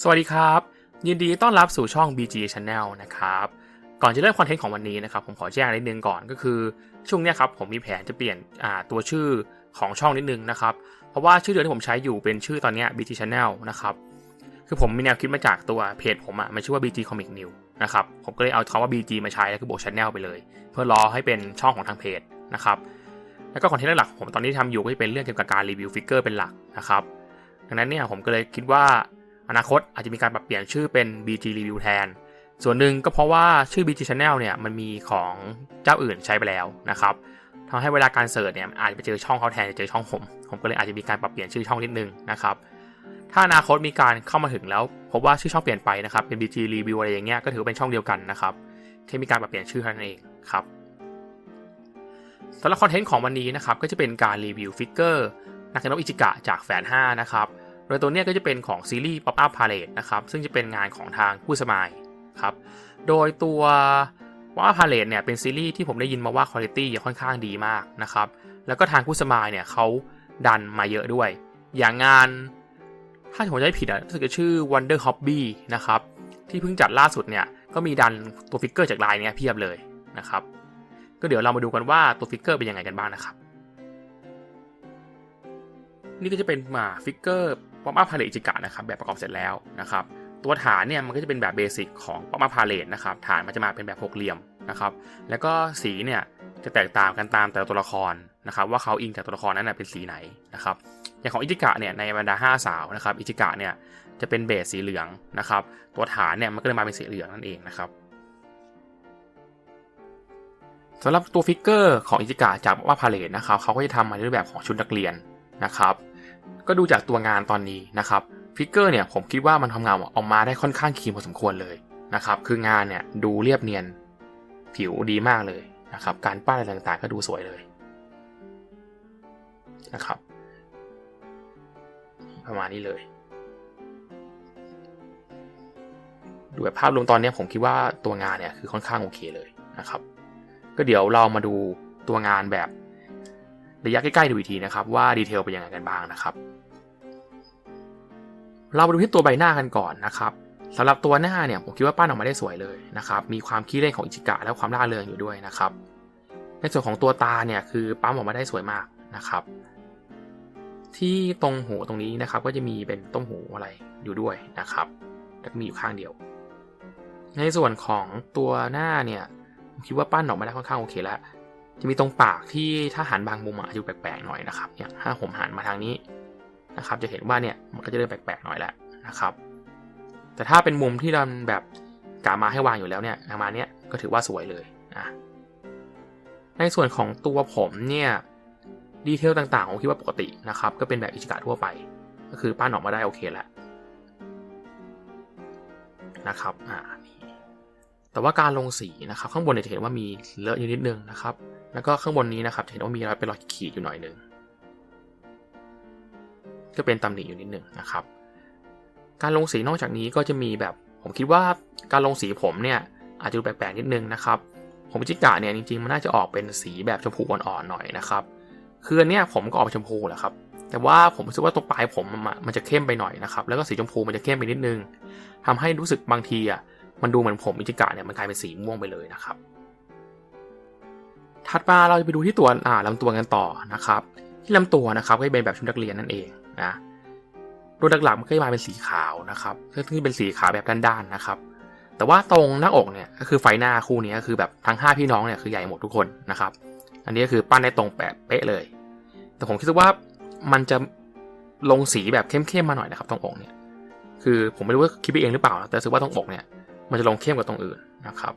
สวัสดีครับ ยินดีต้อนรับสู่ช่อง BG Channel นะครับก่อนจะเริ่มคอนเทนต์ของวันนี้นะครับผมขอแจ้งนิดนึงก่อนก็คือ ช่วงนี้ครับผมมีแผนจะเปลี่ยนตัวชื่อของช่องนิดนึงนะครับเพราะว่าชื่อเดิมที่ผมใช้อยู่เป็นชื่อตอนนี้ BG Channel นะครับคือผมมีแนวคิดมาจากตัวเพจผมอะมันชื่อว่า BG Comic New นะครับผมก็เลยเอาคำว่า BG มาใช้แล้วก็บวก Channel ไปเลย เพื่อรอให้เป็นช่องของทางเพจนะครับแล้วก็คอนเทนต์หลักผมตอนนี้ทำอยู่ก็จะเป็นเรื่องเกี่ยวกับการรีวิวฟิกเกอร์เป็นหลักนะครับดังนั้นเนี่ยผมก็เลยคิดว่า อนาคตอาจจะมีการปรับเปลี่ยนชื่อเป็น BG Review แทน ส่วนหนึ่งก็เพราะว่าชื่อ BG Channel เนี่ยมันมีของเจ้าอื่นใช้ไปแล้วนะครับทำให้เวลาการเสิร์ชเนี่ยอาจจะไปเจอช่องเขาแทนจะเจอช่องผม ผมก็เลยอาจจะมีการปรับเปลี่ยนชื่อช่องนิดนึงนะครับถ้าอนาคตมีการเข้ามาถึงแล้วพบว่าชื่อช่องเปลี่ยนไปนะครับเป็น BG Review อะไรอย่างเงี้ยก็ถือเป็นช่องเดียวกันนะครับแค่มีการปรับเปลี่ยนชื่อเท่านั้นเองครับสำหรับคอนเทนต์ของวันนี้นะครับก็จะเป็นการรีวิวฟิกเกอร์นักเกนกอิจิกะจากแฟน5นะครับ โดยตัวเนี้ยก็จะเป็นของซีรีส์ Pop Up Parade นะครับ ซึ่งจะเป็นงานของทางผู้สมายครับ โดยตัว Pop Up Parade เนี่ยเป็นซีรีส์ที่ผมได้ยินมาว่าคุณภาพค่อนข้างดีมากนะครับ แล้วก็ทางผู้สมายเนี่ยเขาดันมาเยอะด้วย อย่างงานถ้าผมจำไม่ผิดอะรู้สึกจะชื่อ Wonder Hobby นะครับ ที่เพิ่งจัดล่าสุดเนี่ยก็มีดันตัวฟิกเกอร์จากลายเนี้ยเพียบเลยนะครับ ก็เดี๋ยวเรามาดูกันว่าตัวฟิกเกอร์เป็นยังไงกันบ้างนะครับ นี่ก็จะเป็นมาฟิกเกอร์ป๊อปอัพพาเลตจิกะนะครับแบบประกอบเสร็จแล้วนะครับตัวฐานเนี่ยมันก็จะเป็นแบบเบสิกของป๊อปอัพพาเลตนะครับฐานมันจะมาเป็นแบบหกเหลี่ยมนะครับแล้วก็สีเนี่ยจะแตกต่างกันตามแต่ละตัวละครนะครับว่าเขาอิงจากตัวละครนั้นเป็นสีไหนนะครับอย่างของอิจิกะเนี่ยในบรรดาห้าสาวนะครับอิจิกะเนี่ยจะเป็นเบสสีเหลืองนะครับตัวฐานเนี่ยมันก็เลยมาเป็นสีเหลืองนั่นเองนะครับสำหรับตัวฟิกเกอร์ของอิจิกะจากว่าพาเลตนะครับเขาก็จะทำมาในรูปแบบของชุดนักเรียนนะครับ ก็ดูจากตัวงานตอนนี้นะครับฟิกเกอร์เนี่ยผมคิดว่ามันทำงานออกมาได้ค่อนข้างคลีนพอสมควรเลยนะครับคืองานเนี่ยดูเรียบเนียนผิวดีมากเลยนะครับการปั้นอะไรต่างๆก็ดูสวยเลยนะครับประมาณนี้เลย ดูแบบภาพรวมตอนนี้ผมคิดว่าตัวงานเนี่ยคือค่อนข้างโอเคเลยนะครับ ก็เดี๋ยวเรามาดูตัวงานแบบ ระยะใกล้ๆดูอีกทีนะครับว่าดีเทลเป็นยังไงกันบ้างนะครับเรามาดูที่ตัวใบหน้ากันก่อนนะครับสำหรับตัวหน้าเนี่ยผมคิดว่าปั้นออกมาได้สวยเลยนะครับมีความขี้เล่นของอิจิกะและความร่าเริงอยู่ด้วยนะครับ ในส่วนของตัวตาเนี่ยคือปั๊มออกมาได้สวยมากนะครับ ที่ตรงหูตรงนี้นะครับก็จะมีเป็นต้มหูอะไรอยู่ด้วยนะครับแล้วก็มีอยู่ข้างเดียว ในส่วนของตัวหน้าเนี่ยผมคิดว่าปั้นออกมาได้ค่อนข้างโอเคแล้ว จะมีตรงปากที่ถ้าหันบางมุมอาจจะดูแปลกๆหน่อยนะครับอย่างถ้าผมหันมาทางนี้นะครับ จะเห็นว่าเนี่ยมันก็จะเริ่มแปลกๆหน่อยแล้วนะครับ แต่ถ้าเป็นมุมที่เราแบบกามาให้วางอยู่แล้วเนี่ยประมาณเนี้ยก็ถือว่าสวยเลยนะในส่วนของตัวผมเนี่ยดีเทลต่างๆผมคิดว่าปกตินะครับ ก็เป็นแบบอิจิกะทั่วไป ก็คือปั้นออกมาได้โอเคแล้วนะครับอ่าแต่ว่าการลงสีนะครับ ข้างบนเนี่ยจะเห็นว่ามีเลอะอยู่นิดนึงนะครับ แล้วก็ข้างบนนี้นะครับจะเห็นว่ามีรอยเป็นรอยขีดอยู่หน่อยนึงก็เป็นตำหนิอยู่นิดหนึ่งนะครับ การลงสีนอกจากนี้ก็จะมีแบบ ผมคิดว่าการลงสีผมเนี่ยอาจจะดูแปลกๆนิดนึงนะครับ ผมจิกะเนี่ยจริงๆมันน่าจะออกเป็นสีแบบชมพูอ่อนๆหน่อยนะครับคืออันเนี้ยผมก็ออกชมพูแหละครับ แต่ว่าผมรู้สึกว่าตรงปลายผมมันจะเข้มไปหน่อยนะครับ แล้วก็สีชมพูมันจะเข้มไปนิดนึงทำให้รู้สึกบางทีอะมันดูเหมือนผมอิจิกะเนี่ยมันกลายเป็นสีม่วงไปเลยนะครับ ถัดมาเราจะไปดูที่ตัวอ่าลำตัวกันต่อนะครับ ที่ลำตัวนะครับก็จะเป็นแบบชุดนักเรียนนั่นเองนะตัวหลักๆมันก็จะมาเป็นสีขาวนะครับซึ่งเป็นสีขาวแบบด้านๆนะครับ แต่ว่าตรงหน้าอกเนี่ยก็คือไฟหน้าคู่นี้ก็คือแบบทั้ง 5 พี่น้องเนี่ยคือใหญ่หมดทุกคนนะครับ อันนี้ก็คือปั้นได้ตรงแบบเป๊ะเลย แต่ผมคิดว่ามันจะลงสีแบบเข้มๆมาหน่อยนะครับตรงอกเนี่ย คือผมไม่รู้ว่าคิดไปเองหรือเปล่า แต่รู้สึกว่าตรงอกเนี่ย มันจะลงเข้มกว่าตรงอื่นนะครับ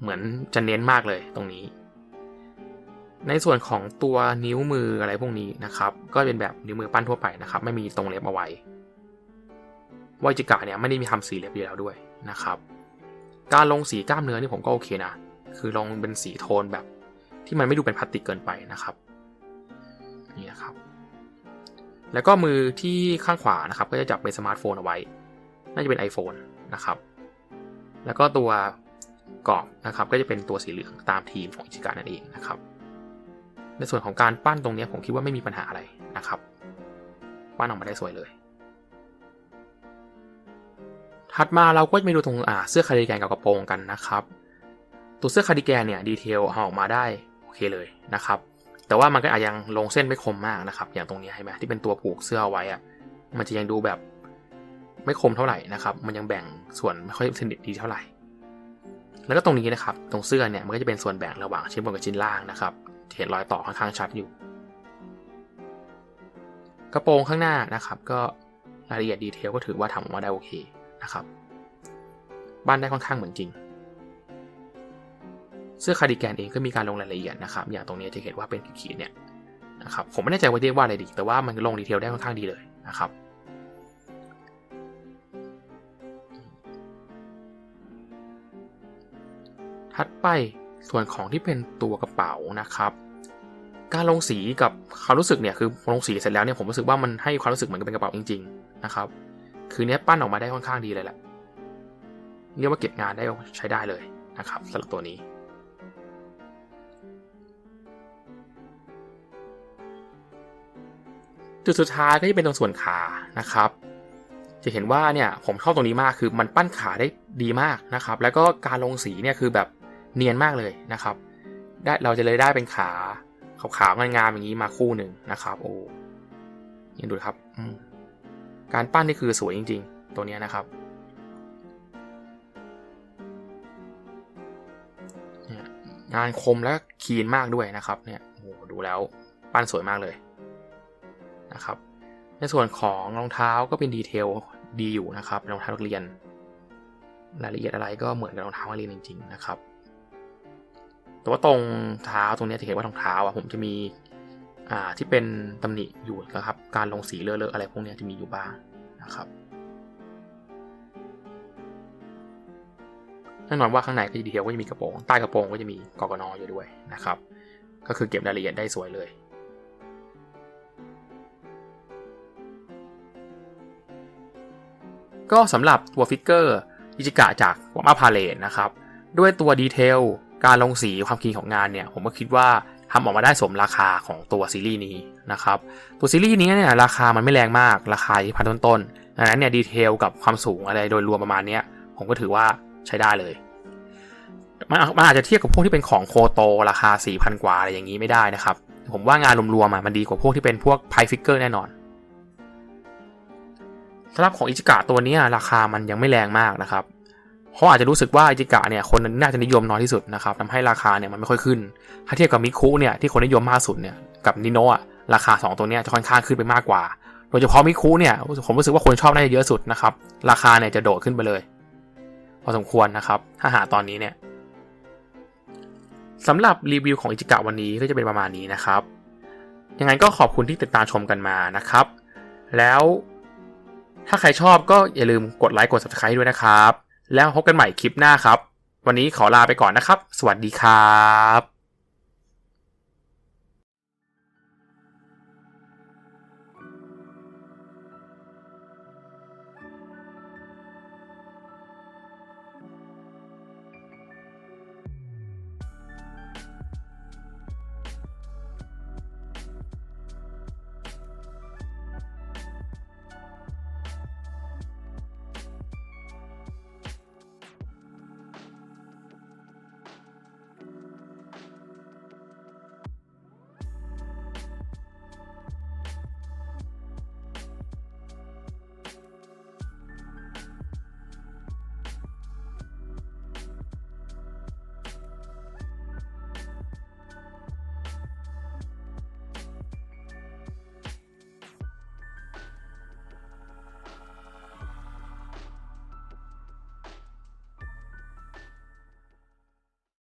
เหมือนจะเน้นมากเลยตรงนี้ ในส่วนของตัวนิ้วมืออะไรพวกนี้นะครับ ก็เป็นแบบนิ้วมือปั้นทั่วไปนะครับ ไม่มีตรงเล็บเอาไว้วจิกะเนี่ยไม่ได้มีทำสีเล็บอยู่แล้วด้วยนะครับ การลงสีกล้ามเนื้อนี่ผมก็โอเคนะ คือลงเป็นสีโทนแบบ ที่มันไม่ดูเป็นพลาสติกเกินไปนะครับ นี่นะครับ แล้วก็มือที่ข้างขวานะครับ ก็จะจับเป็นสมาร์ทโฟนเอาไว้ น่าจะเป็น iPhone นะครับ แล้วก็ตัวกรอบนะครับ ก็จะเป็นตัวสีเหลืองตามทีมของอิจิกะนั่นเองนะครับ ในส่วนของการปั้นตรงนี้ผมคิดว่าไม่มีปัญหาอะไรนะครับ ปั้นออกมาได้สวยเลย ถัดมาเราก็จะไปดูตรงอ่าเสื้อคาร์ดิแกนกับกระโปรงกันนะครับ ตัวเสื้อคาร์ดิแกนเนี่ยดีเทลเอาออกมาได้โอเคเลยนะครับ แต่ว่ามันก็อาจยังลงเส้นไม่คมมากนะครับ อย่างตรงนี้เห็นไหมที่เป็นตัวผูกเสื้ออไว้อะมันจะยังดูแบบไม่คมเท่าไหร่นะครับ มันยังแบ่งส่วนไม่ค่อยสนิทดีเท่าไหร่ แล้วก็ตรงนี้นะครับ ตรงเสื้อเนี่ยมันก็จะเป็นส่วนแบ่งระหว่างชิ้นบนกับชิ้นล่างนะครับ เห็นรอยต่อค่อนข้างชัดอยู่ กระโปรงข้างหน้านะครับ ก็รายละเอียดดีเทลก็ถือว่าทำออกมาได้โอเคนะครับบ้านได้ค่อนข้างเหมือนจริง เสื้อคาร์ดิแกนเองก็มีการลงรายละเอียดนะครับ อย่างตรงนี้จะเห็นว่าเป็นขีดๆเนี่ยนะครับผมไม่แน่ใจว่าเรียกว่าอะไรดี แต่ว่ามันลงดีเทลได้ค่อนข้างดีเลยนะครับ ถัดไป ส่วนของที่เป็นตัวกระเป๋านะครับ การลงสีกับความรู้สึกเนี่ยคือลงสีเสร็จแล้วเนี่ยผมรู้สึกว่ามันให้ความรู้สึกเหมือนกับเป็นกระเป๋าจริงๆนะครับ คือเนี้ยปั้นออกมาได้ค่อนข้างดีเลยแหละเรียกว่าเก็บงานได้ใช้ได้เลยนะครับสำหรับตัวนี้จุดสุดท้ายก็จะเป็นตรงส่วนขานะครับ จะเห็นว่าเนี่ยผมชอบตรงนี้มากคือมันปั้นขาได้ดีมากนะครับ แล้วก็การลงสีเนี่ยคือแบบ เนียนมากเลยนะครับได้เราจะเลยได้เป็นขาขาวๆงามๆอย่างนี้มาคู่หนึ่งนะครับโอ้ยังดูครับการปั้นนี่คือสวยจริง ๆ ตัวนี้นะครับงานคมและคีนมากด้วยนะครับเนี่ยโอ้ดูแล้วปั้นสวยมากเลยนะครับ ในส่วนของรองเท้าก็เป็นดีเทลดีอยู่นะครับรองเท้านักเรียน รายละเอียดอะไรก็เหมือนกับรองเท้านักเรียนจริง ๆ นะครับ แต่ว่าตรงเท้าตรงนี้จะเห็นว่ารองเท้าอะผมจะมีอ่าที่เป็นตำหนิอยู่นะครับ การลงสีเลอะๆอะไรพวกนี้จะมีอยู่บ้างนะครับแน่นอนว่าข้างในก็จะดีเทลก็จะมีกระโปรงใต้กระโปรงก็จะมีกกนอยู่ด้วยนะครับ ก็คือเก็บรายละเอียดได้สวยเลยก็สำหรับตัวฟิกเกอร์อิจิกะจากวามาพาเลนนะครับ ด้วยตัวดีเทล การลงสีความคีนของงานเนี่ยผมก็คิดว่าทำออกมาได้สมราคาของตัวซีรีส์นี้นะครับตัวซีรีส์นี้เนี่ยราคามันไม่แรงมากราคาที่พันต้นๆดังนั้นเนี่ยดีเทลกับความสูงอะไรโดยรวมประมาณนี้ผมก็ถือว่าใช้ได้เลยมันมันอาจจะเทียบกับพวกที่เป็นของโคโตราคา 4,000 กว่าอะไรอย่างนี้ไม่ได้นะครับ ผมว่างานรวมๆมันดีกว่าพวกที่เป็นพวกไพฟิกเกอร์แน่นอนสำหรับของอิจิกะตัวนี้ราคามันยังไม่แรงมากนะครับ เพราอาจจะรู้สึกว่าอิจิกะเนี่ยคนน่าจะนิยมน้อยที่สุดนะครับทำให้ราคาเนี่ยมันไม่ค่อยขึ้น ถ้าเทียบกับมิคุเนี่ยที่คนนิยมมากสุดเนี่ยกับนิโนะราคา 2 ตัวเนี้ยจะค่อนข้างขึ้นไปมากกว่า โดยเฉพาะมิคุเนี่ยผมรู้สึกว่าคนชอบน่าจะเยอะสุดนะครับราคาเนี่ยจะโดดขึ้นไปเลย พอสมควรนะครับถ้าหาตอนนี้เนี่ยสำหรับรีวิวของอิจิกะวันนี้ก็จะเป็นประมาณนี้นะครับ ยังไงก็ขอบคุณที่ติดตามชมกันมานะครับ แล้วถ้าใครชอบก็อย่าลืมกดไลค์กด subscribe ด้วยนะครับ แล้วพบกันใหม่คลิปหน้าครับ วันนี้ขอลาไปก่อนนะครับ สวัสดีครับ